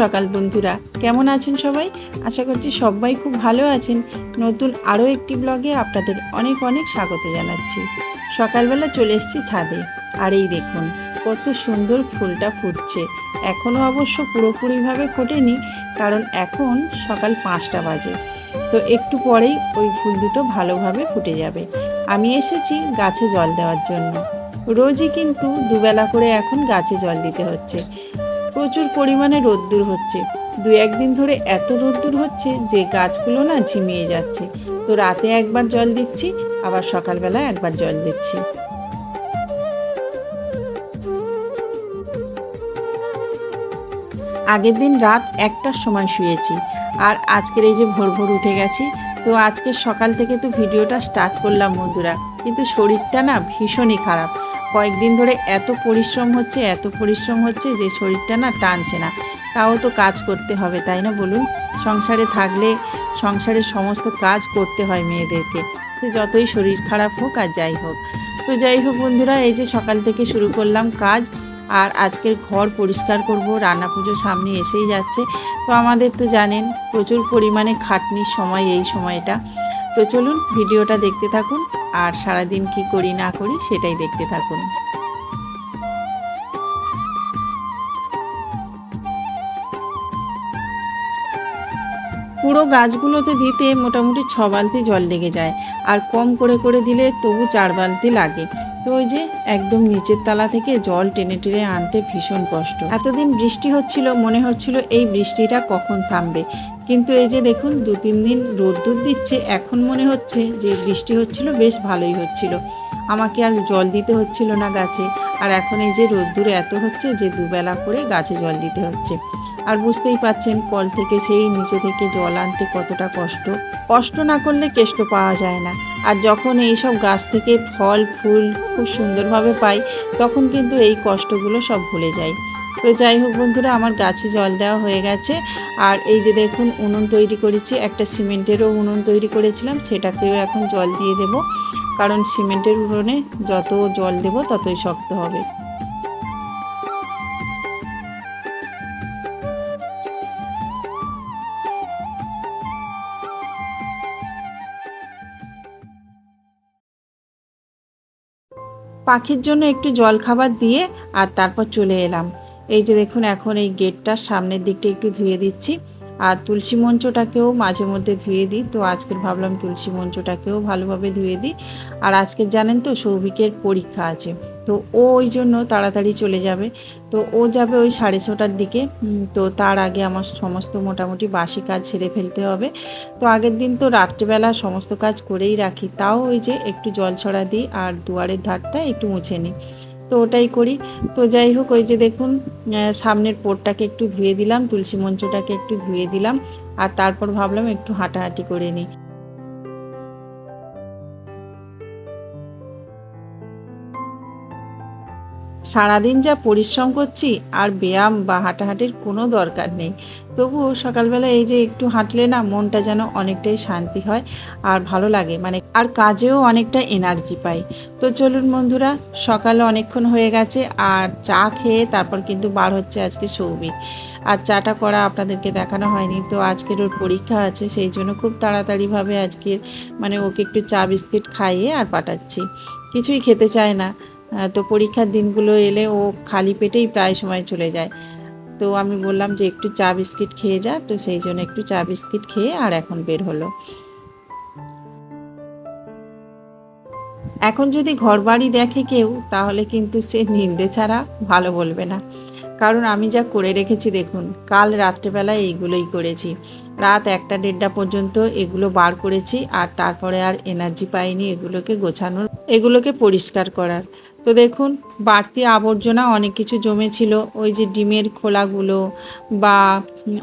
সকাল, বন্ধুরা। কেমন আছেন সবাই? আশা করছি সবাই খুব ভালো আছেন। নতুন আরও একটি ব্লগে আপনাদের অনেক অনেক স্বাগত জানাচ্ছি। সকালবেলা চলে এসেছি ছাদে। আর এই দেখুন, কত সুন্দর ফুলটা ফুটছে। এখনও অবশ্য পুরোপুরিভাবে ফোটেনি, কারণ এখন সকাল পাঁচটা বাজে। তো একটু পরেই ওই ফুল দুটো ভালোভাবে ফুটে যাবে। আমি এসেছি গাছে জল দেওয়ার জন্য। রোজই কিন্তু দুবেলা করে এখন গাছে জল দিতে হচ্ছে। প্রচুর পরিমাণে রোদ্দুর হচ্ছে। দু একদিন ধরে এত রোদ্দুর হচ্ছে যে গাছগুলো না ঝিমিয়ে যাচ্ছে। তো রাতে একবার জল দিচ্ছি, আবার সকালবেলা একবার জল দিচ্ছি। আগের দিন রাত একটার সময় শুয়েছি, আর আজকের এই যে ভোর ভোর উঠে গেছি, তো আজকে সকাল থেকে তো ভিডিওটা স্টার্ট করলাম বন্ধুরা, কিন্তু শরীরটা না ভীষণই খারাপ। কয়েকদিন ধরে এত পরিশ্রম হচ্ছে, এত পরিশ্রম হচ্ছে যে শরীরটা না টানছে না। তাও তো কাজ করতে হবে, তাই না বলুন? সংসারে থাকলে সংসারের সমস্ত কাজ করতে হয় মেয়েদেরকে। সে যতই শরীর খারাপ হোক আর যাই হোক। তো যাই হোক বন্ধুরা, এই যে সকাল থেকে শুরু করলাম কাজ, আর আজকের ঘর পরিষ্কার করব, রান্না পুজো সামনে এসেই যাচ্ছে। তো আমাদের তো জানেন, প্রচুর পরিমাণে খাটনির সময় এই সময়টা। তো চলুন ভিডিওটা দেখতে থাকুন। আর সারাদিন কি করি না করি সেটাই দেখতে থাকুন। পুরো গাছগুলোতে দিতে মোটামুটি ছ বালতি জল লেগে যায়, আর কম করে করে দিলে তবু চার বালতি লাগে। তো ওই যে একদম নিচের তলা থেকে জল টেনে টেনে আনতে ভীষণ কষ্ট। এতদিন বৃষ্টি হচ্ছিল, মনে হচ্ছিল এই বৃষ্টিটা কখন থামবে। কিন্তু এই যে দেখুন, দু, তিন দিন রোদ্দুর দিচ্ছে, এখন মনে হচ্ছে যে বৃষ্টি হচ্ছিল, বেশ ভালোই হচ্ছিল। আমাকে আর জল দিতে হচ্ছিল না গাছে। আর এখন এই যে রোদ্দুর এত হচ্ছে যে দুবেলা করে গাছে জল দিতে হচ্ছে। আর বুঝতেই পাচ্ছেন, কল থেকে সেই নিচে থেকে জল আনতে কতটা কষ্ট। কষ্ট না করলে কেষ্ট পাওয়া যায় না। আর যখন এই সব গাছ থেকে ফল, ফুল খুব সুন্দরভাবে পাই, তখন কিন্তু এই কষ্টগুলো সব ভুলে যায় তো যাই হোক বন্ধুরা, আমার গাছে জল দেওয়া হয়ে গেছে। আর এই যে দেখুন, উনুন তৈরি করেছি, একটা সিমেন্টেরও উনুন তৈরি করেছিলাম, সেটাকেও এখন জল দিয়ে দেব। কারণ সিমেন্টের উনুনে যত জল দেব, ততই শক্ত হবে। পাখির জন্য একটু জল খাবার দিয়ে আর তারপর চলে এলাম। এই যে দেখুন, এখন এই গেটটার সামনের দিকটা একটু ধুয়ে দিচ্ছি। আর তুলসী মঞ্চটাকেও মাঝে মধ্যে ধুয়ে দিই। তো আজকের ভাবলাম তুলসী মঞ্চটাকেও ভালোভাবে ধুয়ে দিই। আর আজকের জানেন তো, সৌভিকের পরীক্ষা আছে। তো ও ওই জন্য তাড়াতাড়ি চলে যাবে। তো ও যাবে ওই সাড়ে ছটার দিকে। তো তার আগে আমার সমস্ত মোটামুটি বাসি কাজ সেরে ফেলতে হবে। তো আগের দিন তো রাত্রেবেলা সমস্ত কাজ করেই রাখি। তাও ওই যে একটু জল ছড়া দিই আর দুয়ারের ধারটা একটু মুছে নিই। তো ওটাই করি। তো যাই হোক, ওই যে দেখুন সামনের পোরটাকে একটু ধুয়ে দিলাম, তুলসী মঞ্চটাকে একটু ধুয়ে দিলাম, আর তারপর ভাবলাম একটু হাঁটাহাঁটি করে নিই। সারাদিন যা পরিশ্রম করছি আর ব্যায়াম বা হাঁটাহাঁটির কোনো দরকার নেই। তবুও সকালবেলা এই যে একটু হাঁটলে না মনটা যেন অনেকটাই শান্তি হয় আর ভালো লাগে। মানে আর কাজেও অনেকটা এনার্জি পাই। তো চলুন বন্ধুরা, সকালে অনেকক্ষণ হয়ে গেছে আর চা খেয়ে তারপর কিন্তু বার হচ্ছে আজকে সৌভিক আর চাটা করা আপনাদেরকে দেখানো হয়নি। তো আজকের ওর পরীক্ষা আছে, সেই জন্য খুব তাড়াতাড়িভাবে আজকে মানে ওকে একটু চা বিস্কিট খাইয়ে আর পাঠাচ্ছি। কিছুই খেতে চায় না। তো পরীক্ষার দিনগুলো এলে ও খালি পেটেই প্রায় সময় চলে যায়। তো আমি বললাম যে একটু চা বিস্কিট খেয়ে যা, তো সেই জন্য একটু চা বিস্কিট খেয়ে আর এখন বের হলো। এখন যদি ঘর বাড়ি দেখে কেউ, তাহলে কিন্তু সে নিন্দে ছাড়া ভালো বলবে না। কারণ আমি যা করে রেখেছি দেখুন, কাল রাত্রেবেলায় এইগুলোই করেছি। রাত একটা দেড়টা পর্যন্ত এগুলো বার করেছি আর তারপরে আর এনার্জি পাইনি এগুলোকে গোছানোর, এগুলোকে পরিষ্কার করার। তো দেখুন বাড়তি আবর্জনা অনেক কিছু জমেছিল। ওই যে ডিমের খোলাগুলো বা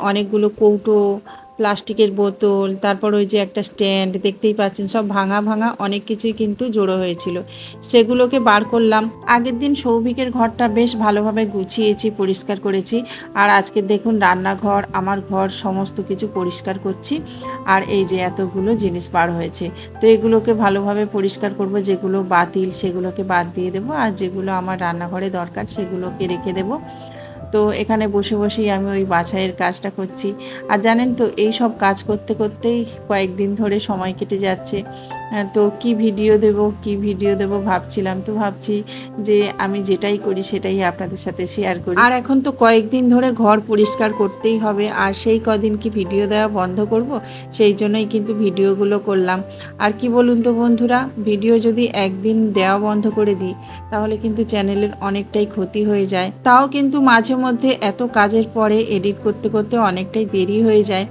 অনেকগুলো কৌটো প্লাস্টিকের বোতল, তারপর ওই যে একটা স্ট্যান্ড দেখতেই পাচ্ছেন, সব ভাঙা ভাঙা অনেক কিছুই কিন্তু জড়ো হয়েছিল। সেগুলোকে বার করলাম। আগের দিন সৌভিকের ঘরটা বেশ ভালোভাবে গুছিয়েছি, পরিষ্কার করেছি। আর আজকে দেখুন রান্নাঘর, আমার ঘর, সমস্ত কিছু পরিষ্কার করছি। আর এই যে এতগুলো জিনিস বার হয়েছে। তো এগুলোকে ভালোভাবে পরিষ্কার করব, যেগুলো বাতিল সেগুলোকে বাদ দিয়ে দেবো। আর যেগুলো আমার রান্নাঘরে দরকার সেগুলোকে রেখে দেবো। তো এখানে বসে বসেই আমি ওই বাছাইয়ের কাজটা করছি। আর জানেন তো, এই সব কাজ করতে করতেই কয়েকদিন ধরে সময় কেটে যাচ্ছে। তো কি ভিডিও দেব, কি ভিডিও দেব ভাবছিলাম। তো ভাবছি যে আমি যেটাই করি সেটাই আপনাদের সাথে শেয়ার করি। আর এখন তো কয়েকদিন ধরে ঘর পরিষ্কার করতেই হবে, আর সেই কদিন কি ভিডিও দেওয়া বন্ধ করব? সেই জন্যই কিন্তু ভিডিওগুলো করলাম। আর কি বলুন তো বন্ধুরা, ভিডিও যদি একদিন দেওয়া বন্ধ করে দিই, তাহলে কিন্তু চ্যানেলের অনেকটাই ক্ষতি হয়ে যায়। তাও কিন্তু মাঝে মধ্যে এত কাজের পরে এডিট করতে করতে অনেকটাই দেরি হয়ে যায়,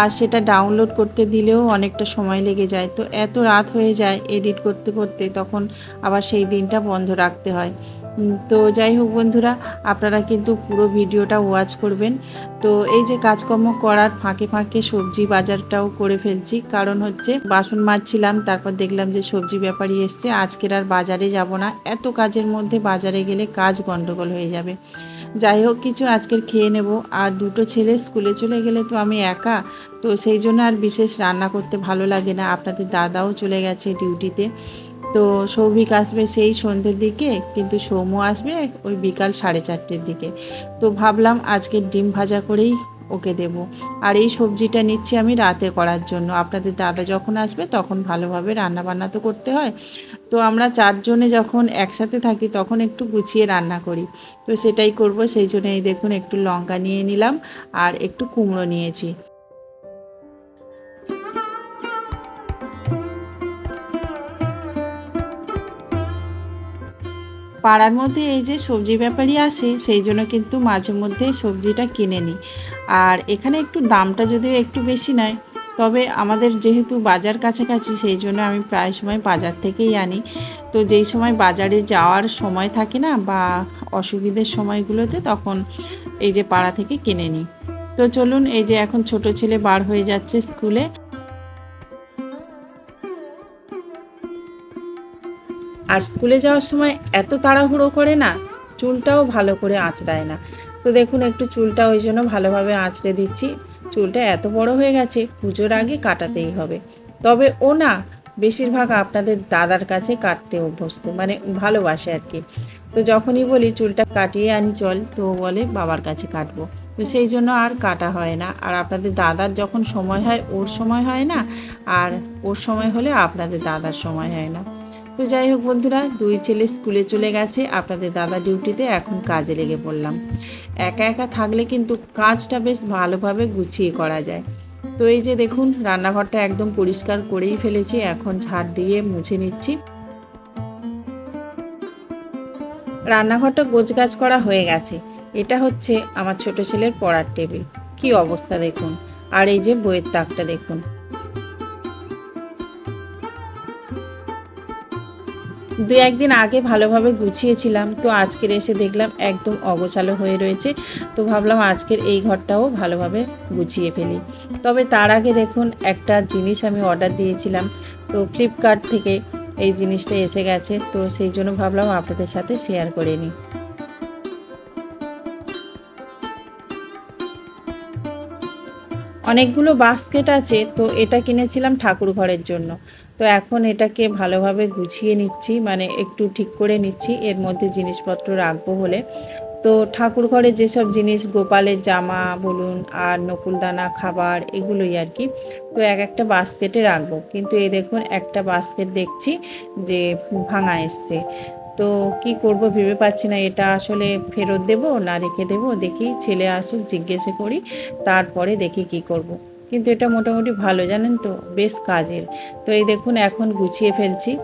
আর সেটা ডাউনলোড করতে দিলেও অনেকটা সময় লেগে যায়। তো এত রাত হয়ে যায় এডিট করতে করতে, তখন আবার সেই দিনটা বন্ধ রাখতে হয়। তো যাই হোক বন্ধুরা, আপনারা কিন্তু পুরো ভিডিওটা ওয়াচ করবেন। তো এই যে কাজকর্ম করার ফাঁকে ফাঁকে সবজি বাজারটাও করে ফেলছি। কারণ হচ্ছে বাসন মাজছিলাম, তারপর দেখলাম যে সবজি ব্যাপারী এসছে। আজকের আর বাজারে যাব না। এত কাজের মধ্যে বাজারে গেলে কাজ গন্ডগোল হয়ে যাবে। যাই হোক, কিছু আজকের খেয়ে নেব। আর দুটো ছেলে স্কুলে চলে গেলে তো আমি একা, তো সেই জন্য আর বিশেষ রান্না করতে ভালো লাগে না। আপনাদের দাদাও চলে গেছে ডিউটিতে। তো সৌভিক আসবে সেই সন্ধ্যের দিকে, কিন্তু সৌম্য আসবে ওই বিকাল সাড়ে চারটের দিকে। তো ভাবলাম আজকে ডিম ভাজা করেই ওকে দেব। আর এই সবজিটা নিচ্ছি আমি রাতে করার জন্য। আপনাদের দাদা যখন আসবে তখন ভালোভাবে রান্না বান্না তো করতে হয়। তো আমরা চারজনে যখন একসাথে থাকি তখন একটু গুছিয়ে রান্না করি। তো সেটাই করব। সেই জন্য এই দেখুন একটু লঙ্কা নিয়ে নিলাম আর একটু কুমড়ো নিয়েছি। পাড়ার মধ্যে এই যে সবজি ব্যাপারই আসে, সেই জন্য কিন্তু মাঝে মধ্যে সবজিটা কিনে নিই। আর এখানে একটু দামটা যদিও একটু বেশি নয়, তবে আমাদের যেহেতু বাজার কাছাকাছি, সেই জন্য আমি প্রায় সময় বাজার থেকেই আনি। তো যেই সময় বাজারে যাওয়ার সময় থাকে না বা অসুবিধের সময়গুলোতে, তখন এই যে পাড়া থেকে কিনে নিই। তো চলুন, এই যে এখন ছোট ছেলে বার হয়ে যাচ্ছে স্কুলে আর স্কুলে যাওয়ার সময় এত তাড়াহুড়ো করে না, চুলটাও ভালো করে আঁচড়ায় না। তো দেখুন, একটু চুলটা ওই জন্য ভালোভাবে আঁচড়ে দিচ্ছি। চুলটা এত বড় হয়ে গেছে, পুজোর আগে কাটাতেই হবে। তবে ও না, বেশিরভাগ আপনাদের দাদার কাছে কাটতে অভ্যস্ত মানে ভালোবাসে আর কি। তো যখনই বলি, চুলটা কাটিয়ে আনি চল, তো বলে, বাবার কাছে কাটবো। তো সেই জন্য আর কাটা হয় না। আর আপনাদের দাদার যখন সময় হয়, ওর সময় হয় না। আর ওর সময় হলে আপনাদের দাদার সময় হয় না। তো যাই হোক বন্ধুরা, দুই ছেলে স্কুলে চলে গেছে। আপনাদের দাদা ডিউটিতে এখন কাজে লেগে পড়লাম। একা একা থাকলে কিন্তু কাজটা বেশ ভালোভাবে গুছিয়ে করা যায়। তো এই যে দেখুন, রান্নাঘরটা একদম পরিষ্কার করেই ফেলেছি। এখন ঝাড় দিয়ে মুছে নিচ্ছি। রান্নাঘরটা গোছগাছ করা হয়ে গেছে। এটা হচ্ছে আমার ছোট ছেলের পড়ার টেবিল। কি অবস্থা দেখুন। আর এই যে বইয়ের তাকটা দেখুন। দু একদিন আগে ভালোভাবে গুছিয়েছিলাম, তো আজকের এসে দেখলাম একদম অগোছালো হয়ে রয়েছে, তো ভাবলাম আজকের এই ঘরটাও ভালোভাবে গুছিয়ে ফেলি। তবে তার আগে দেখুন, একটা জিনিস আমি অর্ডার দিয়েছিলাম, তো ফ্লিপকার্ট থেকে এই জিনিসটা এসে গেছে, তো সেই জন্য ভাবলাম আপনাদের সাথে শেয়ার করে নিই। অনেকগুলো বাস্কেট আছে, তো এটা কিনেছিলাম ঠাকুর ঘরের জন্য। তো এখন এটাকে ভালোভাবে গুছিয়ে নিচ্ছি মানে একটু ঠিক করে নিচ্ছি, এর মধ্যে জিনিসপত্র রাখব বলে। তো ঠাকুর ঘরে যেসব জিনিস, গোপালের জামা বলুন আর নকুলদানা, খাবার, এগুলোই আর কি, তো এক একটা বাস্কেটে রাখব। কিন্তু এই দেখুন, একটা বাস্কেট দেখছি যে ভাঙা এসছে। তো কি করব ভেবে পাচ্ছি না, এটা আসলে ফেরত দেব না রেখে দেব, দেখি ছেলে আসুক, জিজ্ঞেসে করি, তারপরে দেখি কি করব। কিন্তু এটা মোটামুটি ভালো, জানেন তো? বেশ কাজের। তো এই দেখুন, এখন গুছিয়ে ফেলছি।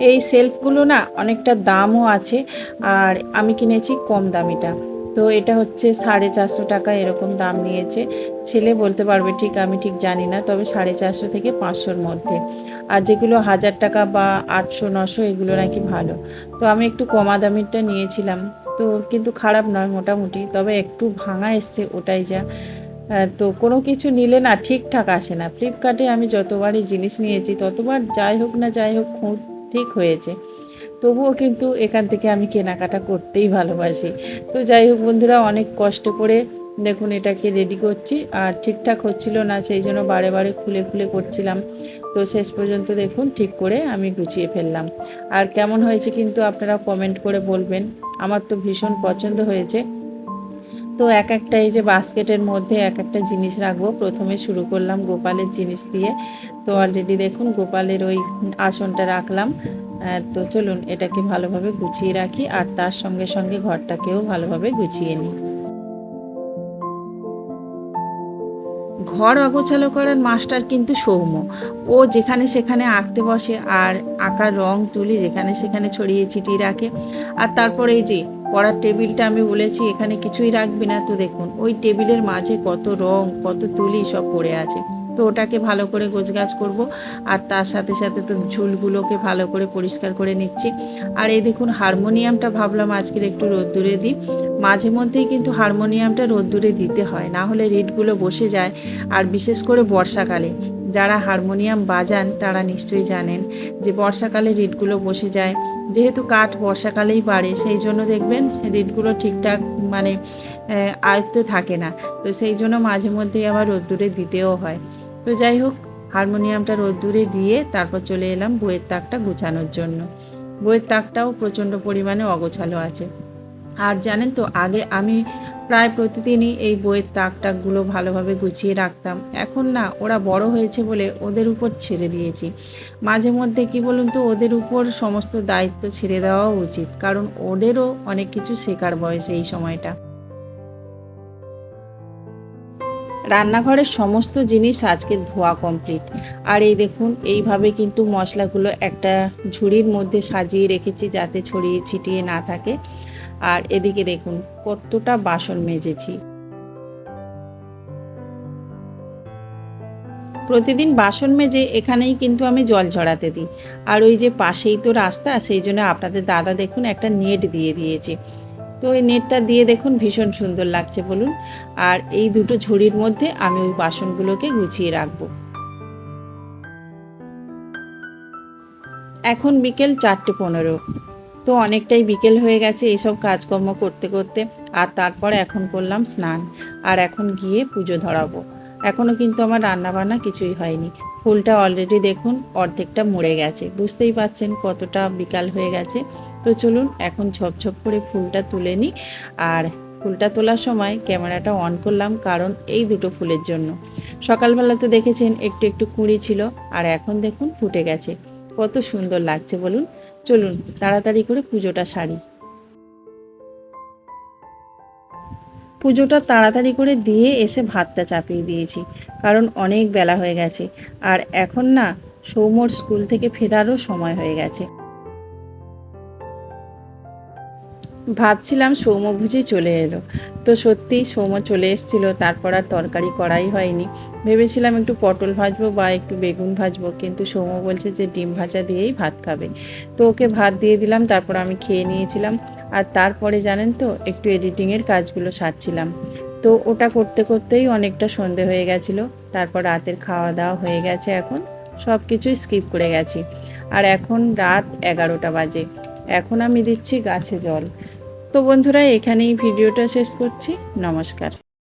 এই সেলফগুলো না অনেকটা দামও আছে আর আমি কিনেছি কম দামিটা। তো এটা হচ্ছে সাড়ে চারশো টাকা এরকম দাম নিয়েছে। ছেলে বলতে পারবে ঠিক, আমি ঠিক জানি না, তবে সাড়ে চারশো থেকে পাঁচশোর মধ্যে। আর যেগুলো হাজার টাকা বা আটশো, নশো, এগুলো নাকি ভালো। তো আমি একটু কমা দামিরটা নিয়েছিলাম। তো কিন্তু খারাপ নয় মোটামুটি। তবে একটু ভাঙা এসছে ওটাই যা। তো কোনো কিছু নিলে না ঠিকঠাক আসে না। ফ্লিপকার্টে আমি যতবারই জিনিস নিয়েছি, ততবার যাই হোক না যাই হোক খুব ঠিক হয়েছে। তবুও কিন্তু এখান থেকে আমি কেনাকাটা করতেই ভালোবাসি। তো যাই হোক বন্ধুরা, অনেক কষ্ট করে দেখুন এটাকে রেডি করছি। আর ঠিকঠাক হচ্ছিল না, সেই জন্য বারে বারে খুলে খুলে করছিলাম। তো শেষ পর্যন্ত দেখুন, ঠিক করে আমি গুছিয়ে ফেললাম। আর কেমন হয়েছে কিন্তু আপনারা কমেন্ট করে বলবেন। আমার তো ভীষণ পছন্দ হয়েছে। তো এক একটা এই যে বাস্কেটের মধ্যে এক একটা জিনিস রাখব। প্রথমে শুরু করলাম গোপালের জিনিস দিয়ে। তো অলরেডি দেখুন, গোপালের ওই আসনটা রাখলাম। তো চলুন, এটাকে ভালোভাবে গুছিয়ে রাখি। আর তার সঙ্গে সঙ্গে ঘরটাকেও ভালোভাবে গুছিয়ে নিই। ঘর অগোছালো করার মাস্টার কিন্তু সৌম্য। ও যেখানে সেখানে আঁকতে বসে আর আঁকার রং তুলি যেখানে সেখানে ছড়িয়ে ছিটিয়ে রাখে। আর তারপরে এই যে পড়ার টেবিলটা আমি বলেছি, এখানে কিছুই রাখবি না। তো দেখুন, ওই টেবিলের মাঝে কত রং, কত তুলি সব পড়ে আছে। তো ওটাকে ভালো করে গোছগাছ করব। আর তার সাথে সাথে তো ঝুলগুলোকে ভালো করে পরিষ্কার করে নিচ্ছি। আর এই দেখুন হারমোনিয়ামটা ভাবলাম আজকের একটু রোদ্দুরে দিই। মাঝে মধ্যেই কিন্তু হারমোনিয়ামটা রোদ্দুরে দিতে হয়, না হলে রিডগুলো বসে যায়। আর বিশেষ করে বর্ষাকালে যারা হারমোনিয়াম বাজান তারা নিশ্চয়ই জানেন যে বর্ষাকালে রিডগুলো বসে যায়। যেহেতু কাঠ বর্ষাকালেই বাড়ে, সেই জন্য দেখবেন রিডগুলো ঠিকঠাক মানে আয়ত্তে থাকে না। তো সেই জন্য মাঝে মধ্যেই আবার রোদ্দুরে দিতেও হয়। তো যাই হোক, হারমোনিয়ামটা রোদ্দুরে দিয়ে তারপর চলে এলাম বইয়ের তাকটা গুছানোর জন্য। বইয়ের তাকটাও প্রচণ্ড পরিমাণে অগোছালো আছে। আর জানেন তো, আগে আমি প্রায় প্রতিদিনই এই বইয়ের তাক টাকগুলো ভালোভাবে গুছিয়ে রাখতাম। এখন না, ওরা বড় হয়েছে বলে ওদের উপর ছেড়ে দিয়েছি। মাঝে মধ্যে কি বলুন তো, ওদের উপর সমস্ত দায়িত্ব ছেড়ে দেওয়া উচিত। কারণ ওদেরও অনেক কিছু শেখার বয়স এই সময়টা। রান্নাঘরের সমস্ত জিনিস আজকে ধোয়া কমপ্লিট আর এই দেখুন, এইভাবে কিন্তু মশলাগুলো একটা ঝুড়ির মধ্যে সাজিয়ে রেখেছি যাতে ছড়িয়ে ছিটিয়ে না থাকে। আর এদিকে দেখুন, কতটা বাসন মেজেছি। প্রতিদিন বাসন মেজে এখানেই কিন্তু আমি জল ঝরাতে দিই। আর ওই যে পাশেই তো রাস্তা, সেই জন্য আপনাদের দাদা দেখুন একটা নেট দিয়ে দিয়েছে। তো এই নেটটা দিয়ে দেখুন ভীষণ সুন্দর লাগছে বলুন। আর এই দুটো ঝুড়ির মধ্যে আমি ওই বাসনগুলোকে গুছিয়ে রাখব। এখন বিকেল চারটে পনেরো। তো অনেকটাই বিকেল হয়ে গেছে এইসব কাজকর্ম করতে করতে। আর তারপর এখন করলাম স্নান। আর এখন গিয়ে পুজো ধরাবো। এখনও কিন্তু আমার রান্নাবান্না কিছুই হয়নি। ফুলটা অলরেডি দেখুন, অর্ধেকটা মরে গেছে। বুঝতেই পাচ্ছেন কতটা বিকাল হয়ে গেছে। তো চলুন এখন ঝপঝপ করে ফুলটা তুলে নিই। আর ফুলটা তোলার সময় ক্যামেরাটা অন করলাম কারণ এই দুটো ফুলের জন্য। সকালবেলা তো দেখেছেন একটু একটু কুঁড়ি ছিল আর এখন দেখুন ফুটে গেছে। কত সুন্দর লাগছে বলুন। চলুন তাড়াতাড়ি করে পুজোটা সারি। পুজোটা তাড়াতাড়ি করে দিয়ে এসে ভাতটা চাপিয়ে দিয়েছি, কারণ অনেক বেলা হয়ে গেছে। আর এখন না সৌমর স্কুল থেকে ফেরারও সময় হয়ে গেছে। ভাবছিলাম সৌম বুঝি চলে এলো। তো সত্যি সৌম চলে এসেছিল, তারপর আর তরকারি করাই হয়নি। ভেবেছিলাম একটু পটল ভাজবো বা একটু বেগুন ভাজবো, কিন্তু সৌম বলছে যে ডিম ভাজা দিয়েই ভাত খাবে। তো ওকে ভাত দিয়ে দিলাম, তারপর আমি খেয়ে নিয়েছিলাম। আর তারপরে জানেন তো, একটু এডিটিংয়ের কাজগুলো সারছিলাম। তো ওটা করতে করতেই অনেকটা সন্ধে হয়ে গেছিল, তারপর রাতের খাওয়া দাওয়া হয়ে গেছে এখন। সব কিছুই স্কিপ করে গেছি। আর এখন রাত এগারোটা বাজে। এখন আমি দিচ্ছি গাছে জল। তো বন্ধুরা এখানেই ভিডিওটা শেষ করছি। নমস্কার।